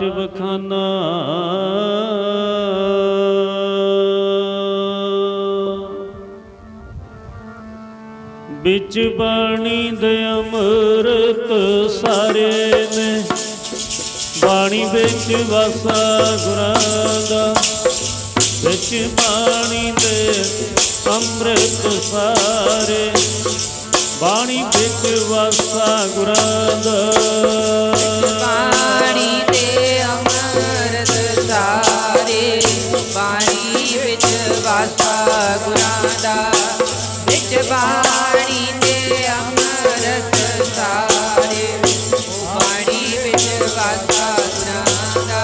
ਰਾਚ ਬਖਾਨਾ ਵਿੱਚ ਬਾਣੀ ਦੇ ਅੰਮ੍ਰਿਤ ਸਾਰੇ ਨੇ। ਬਾਣੀ ਵਿੱਚ ਵਸਾ ਗੁਰਾਂ ਦਾ। ਵਿੱਚ ਬਾਣੀ ਦੇ ਅੰਮ੍ਰਿਤ ਸਾਰੇ ਬਾਣੀ ਵਿੱਚ ਵਸਾ ਗੁਰਾਂ ਦਾ। ਬਾਣੀ ਵਿੱਚ ਵਾਸਾ ਗੁਰਾਂ ਦਾ ਵਿੱਚ ਬਾਣੀ ਤੇ ਅਮਰਤ ਸਾਰੇ ਬਾਣੀ ਵਿੱਚ ਵਾਸਾ ਗੁਰਾਂ ਦਾ,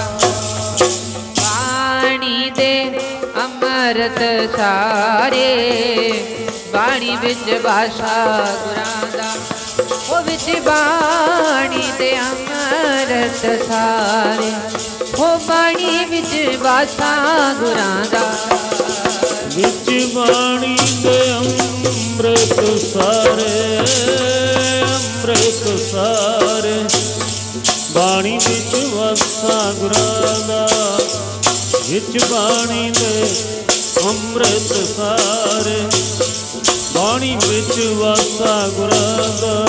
ਬਾਣੀ ਦੇ ਅੰਮ੍ਰਿਤ ਸਾਰੇ ਬਾਣੀ ਵਿੱਚ ਵਾਸਾ ਗੁਰਾਂ ਦਾ। ਉਹ ਵਿੱਚ ਬਾਣੀ ਤੇ ਅੰਮ੍ਰਿਤ ਸਾਰੇ। ਉਹ ਬਾਣੀ ਵਿੱਚ ਭਾਸ਼ਾ ਗੁਰਾਂ ਦਾ। ਵਿੱਚ ਬਾਣੀ ਦੇ ਅੰਮ੍ਰਿਤ ਸਾਰੇ ਅੰਮ੍ਰਿਤ ਸਾਰੇ। ਬਾਣੀ ਵਿੱਚ ਵਾਸਾ ਗੁਰਾਂ ਦਾ। ਵਿੱਚ ਬਾਣੀ ਦੇ ਅੰਮ੍ਰਿਤ ਸਾਰੇ। ਬਾਣੀ ਵਿੱਚ ਵਾਸਾ ਗੁਰਾਂ ਦਾ।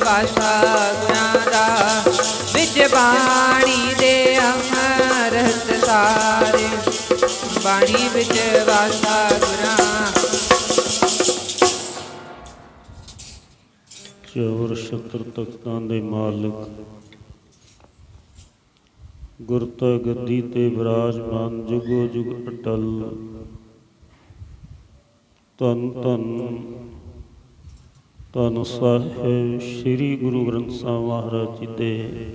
ਭਾਸ਼ਾ ਗੁਰਾਂ ਦਾ। ਵਿੱਚ ਬਾਣੀ ਦੇ ਅੰਮ੍ਰਿਤ ਸਾਰੇ ਉਹ ਬਾਣੀ ਵਿੱਚ ਵਾਸਾ ਗੁਰਾਂ ਚੌਰ ਛਤਰ ਤਖਤਾਂ ਦੇ ਮਾਲਕ। ਗੁਰਤਾ ਗੱਦੀ ਤੇ ਵਿਰਾਜਮਾਨ ਜੁਗੋ ਜੁਗ ਅਟਲ। ਧੰਨ ਧੰਨ ਧੰਨ ਸਾਹਿਬ ਸ੍ਰੀ ਗੁਰੂ ਗ੍ਰੰਥ ਸਾਹਿਬ ਮਹਾਰਾਜ ਜੀ ਦੇ।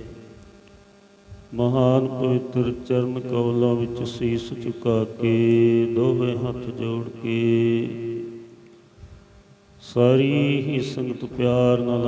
ਮਹਾਨ ਪਵਿੱਤਰ ਚਰਨ ਕਮਲਾਂ ਵਿੱਚ ਸੀਸ ਝੁਕਾ ਕੇ, ਦੋਵੇਂ ਹੱਥ ਜੋੜ ਕੇ। ਸਾਰੀ ਹੀ ਸੰਗਤ ਪਿਆਰ ਨਾਲ